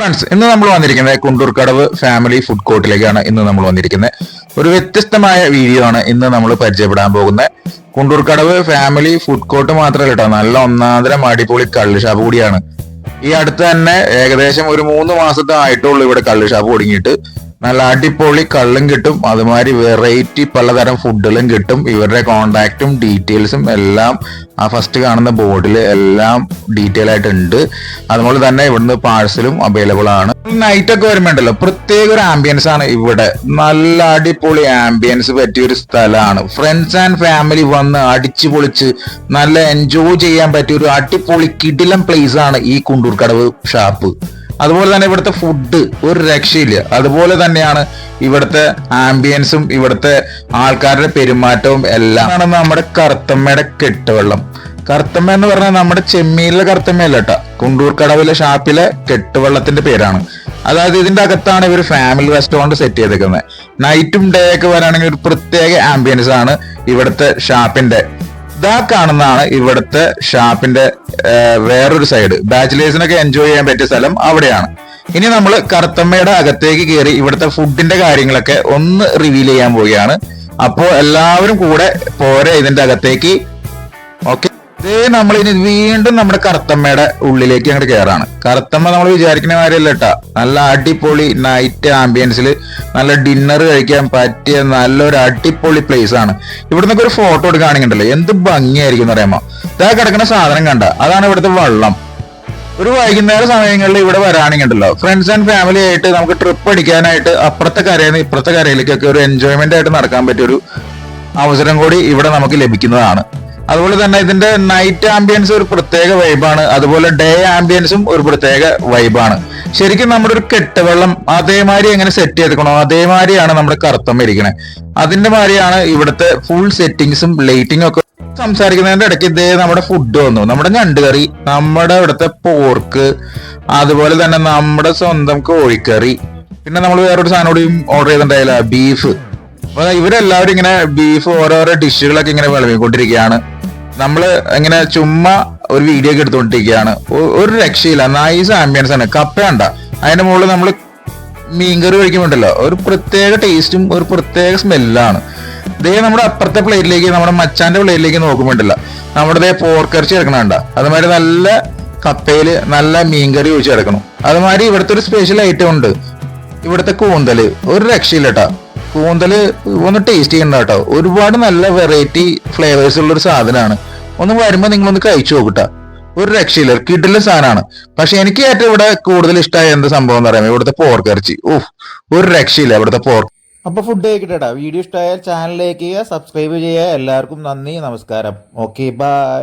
Friends ഇന്ന് നമ്മൾ വന്നിരിക്കുന്നത് കുണ്ടൂർക്കടവ് ഫാമിലി ഫുഡ് കോർട്ടിലേക്കാണ് ഇന്ന് നമ്മൾ വന്നിരിക്കുന്നത്. ഒരു വ്യത്യസ്തമായ വീഡിയോ ആണ് ഇന്ന് നമ്മൾ പരിചയപ്പെടാൻ പോകുന്നത്. കുണ്ടൂർക്കടവ് ഫാമിലി ഫുഡ് കോർട്ട് മാത്രമല്ല കേട്ടോ നല്ല ഒന്നാന്തരം അടിപൊളി കള്ള് ഷാപ്പ് കൂടിയാണ്. ഈ അടുത്ത് തന്നെ ഏകദേശം ഒരു മൂന്ന് മാസത്തെ ആയിട്ടുള്ളൂ ഇവിടെ കള്ള് ഷാപ്പ് തുടങ്ങിയിട്ട്. നല്ല അടിപൊളി കള്ളും കിട്ടും. അതുമാതിരി വെറൈറ്റി പലതരം ഫുഡുകളും കിട്ടും. ഇവരുടെ കോണ്ടാക്റ്റും ഡീറ്റെയിൽസും എല്ലാം ആ ഫസ്റ്റ് കാണുന്ന ബോർഡിൽ എല്ലാം ഡീറ്റെയിൽ ആയിട്ട് ഉണ്ട് അതുപോലെ തന്നെ ഇവിടുന്ന് പാഴ്സലും അവൈലബിൾ ആണ്. നൈറ്റ് ഒക്കെ വരുമ്പോണ്ടല്ലോ പ്രത്യേക ഒരു ആംബിയൻസ് ആണ് ഇവിടെ. നല്ല അടിപൊളി ആംബിയൻസ് പറ്റിയ ഒരു സ്ഥലമാണ്. ഫ്രണ്ട്സ് ആൻഡ് ഫാമിലി വന്ന് അടിച്ചു പൊളിച്ച് നല്ല എൻജോയ് ചെയ്യാൻ പറ്റിയ ഒരു അടിപൊളി കിടിലം പ്ലേസ് ആണ് ഈ കുണ്ടൂർക്കടവ് ഷാപ്പ് അതുപോലെ തന്നെ ഇവിടുത്തെ ഫുഡ് ഒരു രക്ഷയില്ല. അതുപോലെ തന്നെയാണ് ഇവിടുത്തെ ആംബിയൻസും ഇവിടുത്തെ ആൾക്കാരുടെ പെരുമാറ്റവും എല്ലാം. ആണ് നമ്മുടെ കറുത്തമ്മയുടെ കെട്ടുവെള്ളം. കറുത്തമ്മ എന്ന് പറഞ്ഞാൽ നമ്മുടെ ചെമ്മീനിലെ കറുത്തമ്മയല്ല കേട്ടോ. കുണ്ടൂർ കടവിലെ ഷാപ്പിലെ കെട്ടുവെള്ളത്തിന്റെ പേരാണ്. അതായത് ഇതിന്റെ അകത്താണ് ഇവർ ഫാമിലി റെസ്റ്റോറന്റ് സെറ്റ് ചെയ്തേക്കുന്നത്. നൈറ്റും ഡേ ഒക്കെ വരാണെങ്കിൽ ഒരു പ്രത്യേക ആംബിയൻസ് ആണ് ഇവിടുത്തെ ഷാപ്പിന്റെ. ഇതാ കാണുന്നതാണ് ഇവിടുത്തെ ഷാപ്പിന്റെ വേറൊരു സൈഡ് ബാച്ചിലേഴ്സിനൊക്കെ എൻജോയ് ചെയ്യാൻ പറ്റിയ സ്ഥലം അവിടെയാണ്. ഇനി നമ്മൾ കറുത്തമ്മയുടെ അകത്തേക്ക് കയറി ഇവിടുത്തെ ഫുഡിന്റെ കാര്യങ്ങളൊക്കെ ഒന്ന് റിവീൽ ചെയ്യാൻ പോവുകയാണ്. അപ്പോ എല്ലാവരും കൂടെ പോരെ ഇതിന്റെ അകത്തേക്ക്. ഓക്കെ ഇതേ നമ്മളിനി വീണ്ടും നമ്മുടെ കറുത്തമ്മയുടെ ഉള്ളിലേക്ക് അങ്ങോട്ട് കയറാണ് കറുത്തമ്മ നമ്മൾ വിചാരിക്കുന്ന കാര്യമല്ല കേട്ടാ നല്ല അടിപൊളി നൈറ്റ് ആംബിയൻസിൽ നല്ല ഡിന്നർ കഴിക്കാൻ പറ്റിയ നല്ലൊരു അടിപൊളി പ്ലേസ് ആണ്. ഇവിടുന്നൊക്കെ ഒരു ഫോട്ടോ എടുക്കുകയാണെങ്കിണ്ടല്ലോ എന്ത് ഭംഗിയായിരിക്കും എന്ന് പറയുമ്പോൾ ഇതാ കിടക്കുന്ന സാധനം കണ്ട. അതാണ് ഇവിടുത്തെ വെള്ളം. ഒരു വൈകുന്നേര സമയങ്ങളിൽ ഇവിടെ വരാണെങ്കിണ്ടല്ലോ. ഫ്രണ്ട്സ് ആൻഡ് ഫാമിലി ആയിട്ട് നമുക്ക് ട്രിപ്പ് അടിക്കാനായിട്ട് അപ്പുറത്തെ കരയിൽ നിന്ന് ഇപ്പുറത്തെ കരയിലേക്കൊക്കെ ഒരു എൻജോയ്മെന്റ് ആയിട്ട് നടക്കാൻ പറ്റിയ ഒരു അവസരം കൂടി ഇവിടെ നമുക്ക് ലഭിക്കുന്നതാണ്. അതുപോലെ തന്നെ ഇതിന്റെ നൈറ്റ് ആംബിയൻസ് ഒരു പ്രത്യേക വൈബാണ് അതുപോലെ ഡേ ആംബിയൻസും ഒരു പ്രത്യേക വൈബാണ് ശരിക്കും നമ്മുടെ ഒരു കെട്ടുവെള്ളം അതേമാതിരി എങ്ങനെ സെറ്റ് ചെയ്തേക്കണോ അതേമാതിരിയാണ് നമ്മുടെ കറുത്തം ഇരിക്കണേ. അതിന്റെ മാതിരിയാണ് ഇവിടുത്തെ ഫുൾ സെറ്റിങ്സും ലൈറ്റിംഗും ഒക്കെ സംസാരിക്കുന്നതിന്റെ ഇടയ്ക്ക് ഇതേ നമ്മുടെ ഫുഡ് വന്നു. നമ്മുടെ ഞണ്ട് കറി നമ്മുടെ ഇവിടുത്തെ പോർക്ക് അതുപോലെ തന്നെ നമ്മുടെ സ്വന്തം കോഴിക്കറി. പിന്നെ നമ്മൾ വേറൊരു സാധനം കൂടി ഓർഡർ ചെയ്തിട്ടുണ്ടായില്ല ബീഫ് അപ്പൊ ഇവരെല്ലാവരും ഇങ്ങനെ ബീഫ് ഓരോരോ ഡിഷുകളൊക്കെ ഇങ്ങനെ വിളമ്പിക്കൊണ്ടിരിക്കുകയാണ്. നമ്മൾ ഇങ്ങനെ ചുമ്മാ ഒരു വീഡിയോ ഒക്കെ എടുത്തുകൊണ്ടിരിക്കുകയാണ്. ഒരു രക്ഷയില്ല. നൈസ് ആംബിയൻസ് ആണ്. കപ്പ വേണ്ട അതിന്റെ മുകളിൽ നമ്മൾ മീൻകറി കഴിക്കുമ്പോണ്ടല്ലോ. ഒരു പ്രത്യേക ടേസ്റ്റും ഒരു പ്രത്യേക സ്മെല്ലാണ് ദേ നമ്മുടെ അപ്പുറത്തെ പ്ലേറ്റിലേക്ക് നമ്മുടെ മച്ചാന്റെ പ്ലേറ്റിലേക്ക് നോക്കുമ്പോണ്ടല്ല. നമ്മുടെ ദേ പോർക്കിറച്ചി ഇറക്കണണ്ട അതുമാതിരി നല്ല കപ്പയിൽ നല്ല മീൻകറി ഒഴിച്ച് കിടക്കണം. അതുമാതിരി ഇവിടുത്തെ ഒരു സ്പെഷ്യൽ ഐറ്റം ഉണ്ട്. ഇവിടുത്തെ കൂന്തൽ. ഒരു രക്ഷയില്ല കേട്ടോ കൂന്തൽ ഒന്ന് ടേസ്റ്റ് ചെയ്യണ്ട കേട്ടോ. ഒരുപാട് നല്ല വെറൈറ്റി ഫ്ലേവേഴ്സ് ഉള്ള ഒരു സാധനമാണ് ഒന്ന് വരുമ്പോൾ നിങ്ങളൊന്ന് കഴിച്ചു നോക്കട്ടാ. ഒരു രക്ഷയില്ല കിടില സാധനമാണ് പക്ഷെ എനിക്ക് ഏറ്റവും ഇവിടെ കൂടുതൽ ഇഷ്ടമായ എന്ത് സംഭവം എന്ന് പറയുമ്പോൾ ഇവിടുത്തെ പോർക്ക് ഇറച്ചി. ഓഹ് ഒരു രക്ഷയില്ല ഇവിടുത്തെ പോർക്ക് അപ്പൊ ഫുഡ് കഴിക്കട്ടെടാ. വീഡിയോ ഇഷ്ടമായാൽ ചാനലിലേക്ക് സബ്സ്ക്രൈബ് ചെയ്യുക. എല്ലാവർക്കും നന്ദി നമസ്കാരം. Okay bye